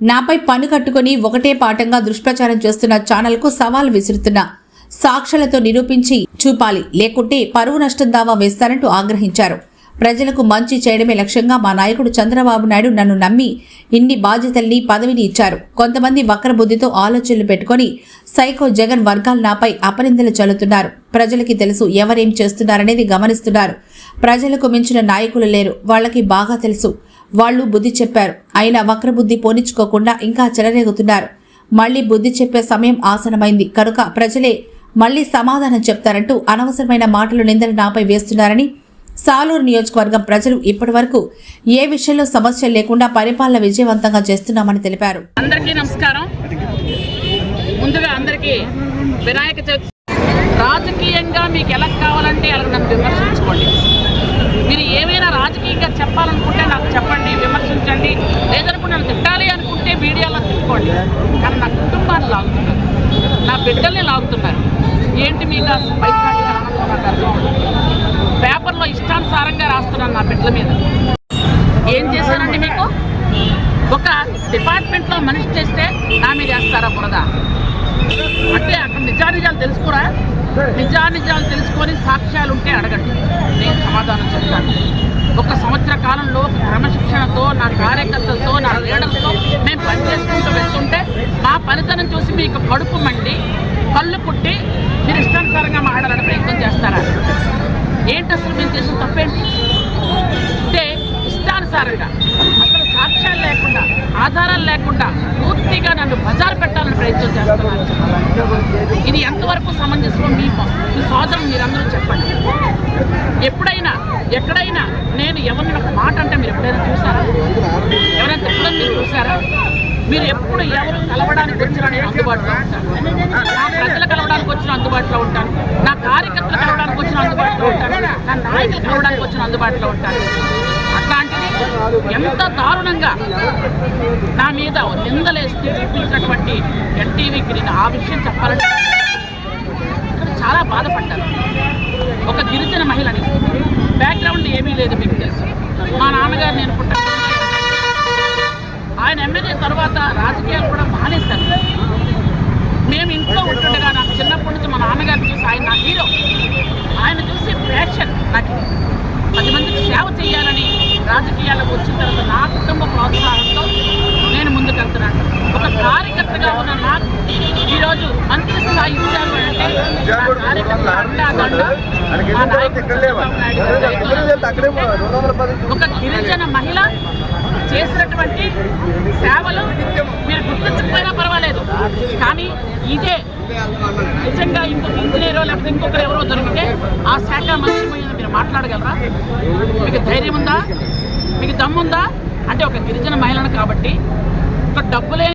నాపై పన్ను కట్టుకుని ఒకటే పాఠంగా దుష్ప్రచారం చేస్తున్న ఛానల్కు సవాల్ విసురుతున్నా సాక్షులతో నిరూపించి చూపాలి. లేకుంటే పరువు నష్టం దావా వేస్తారంటూ ఆగ్రహించారు. ప్రజలకు మంచి చేయడమే లక్ష్యంగా మా నాయకుడు చంద్రబాబు నాయుడు నన్ను నమ్మి ఇన్ని బాధ్యతల్ని పదవిని ఇచ్చారు. కొంతమంది వక్రబుద్ధితో ఆలోచనలు పెట్టుకొని సైకో జగన్ వర్గాలు నాపై అపనిందలు చల్లుతున్నారు. ప్రజలకి తెలుసు ఎవరేం చేస్తున్నారనేది గమనిస్తున్నారు. ప్రజలకు మించిన నాయకులు లేరు. వాళ్ళకి బాగా తెలుసు. వాళ్ళు బుద్ధి చెప్పారు. అయినా వక్రబుద్ధి పోనిచ్చుకోకుండా ఇంకా చెలరేగుతున్నారు. మళ్ళీ బుద్ధి చెప్పే సమయం ఆసనమైంది. కనుక ప్రజలే మళ్ళీ సమాధానం చెప్తారంటూ అనవసరమైన మాటలు నిందలు నాపై వేస్తున్నారని సాలూరు నియోజకవర్గం ప్రజలు ఇప్పటి వరకు ఏ విషయంలో సమస్యలు లేకుండా పరిపాలన విజయవంతంగా చేస్తున్నామని తెలిపారు. అందరికీ నమస్కారం. ముందుగా అందరికీ వినాయక చవితి కానీ నా కుటుంబాన్ని లాగుతున్నారు నా బిడ్డల్ని లాగుతున్నారు ఏంటి మీకు పేపర్లో ఇష్టానుసారంగా రాస్తున్నాను నా బిడ్డల మీద ఏం చేశానండి మీకు ఒక డిపార్ట్మెంట్లో మనిషి చేస్తే నా మీద వేస్తారా బురద అంటే అక్కడ నిజానిజాలు తెలుసుకోరా నిజానిజాలు తెలుసుకొని సాక్ష్యాలు ఉంటే అడగండి నేను సమాధానం చెప్తాను ఒక సంవత్సర కాలంలో క్రమశిక్షణ క్రమశిక్షణతో నా కార్యకర్తలతో నా లీడర్స్తో మేము పనిచేసుకుంటూ వెళ్తుంటే మా పనితనం చూసి మీకు కడుపు మండి కళ్ళు పుట్టి మీరు ఇష్టానుసారంగా మాట్లాడాలని ప్రయత్నం చేస్తారా ఏంటి అసలు మేము చేసిన తప్పేంటి అంటే ఇష్టానుసారంగా అసలు సాక్ష్యాలు లేకుండా ఆధారాలు లేకుండా పూర్తిగా నన్ను బజారు పెట్టాలని ప్రయత్నం చేస్తున్నారు. ఇది ఎంతవరకు సమంజసం మీ మీ సోదరులు మీరందరూ చెప్పండి. ఎప్పుడైనా ఎక్కడైనా నేను ఎవరిని ఒక మాట అంటే మీరు ఎప్పుడైనా చూసారా? ఎవరైనా తిప్పడం మీరు చూసారా? మీరు ఎప్పుడు ఎవరు కలవడానికి వచ్చినా నేను అందుబాటులో ఉంటాను. నా ప్రజలు కలవడానికి వచ్చిన అందుబాటులో ఉంటాను. నా కార్యకర్తలు కలవడానికి వచ్చిన అందుబాటులో ఉంటాను. నా నాయకులు కలవడానికి వచ్చిన అందుబాటులో ఉంటాను. అట్లాంటి ఎంత దారుణంగా నా మీద నిందలేసి చూపించినటువంటి ఎన్టీవీకి నేను ఆ విషయం చెప్పాలంటే చాలా బాధపడ్డాను. ఒక గిరిజన మహిళని బ్యాక్గ్రౌండ్ ఏమీ లేదు మీకు తెలుసు. మా నాన్నగారు నేను పుట్ట ఆయన ఎమ్మెల్యే తర్వాత రాజకీయాలు కూడా మానేసి రాజకీయాలకు వచ్చిన తర్వాత నా కుటుంబ ప్రోత్సాహంతో నేను ముందుకెళ్తున్నాను. ఒక కార్యకర్తగా ఉన్న నాకు ఈరోజు మంత్రి స్థాయి ఇచ్చారు అంటే ఒక గిరిజన మహిళ చేసినటువంటి సేవలు మీరు గుర్తించకపోయినా పర్వాలేదు. కానీ ఇదే నిజంగా ఇంకొక ఇంజనీరో లేకపోతే ఇంకొకరు ఎవరో దొరికితే ఆ శాఖ మంత్రి మీరు మాట్లాడగలరా? మీకు ధైర్యం ఉందా? మీకు దమ్ముందా? అంటే ఒక గిరిజన మహిళను కాబట్టి ఒక డబ్బులే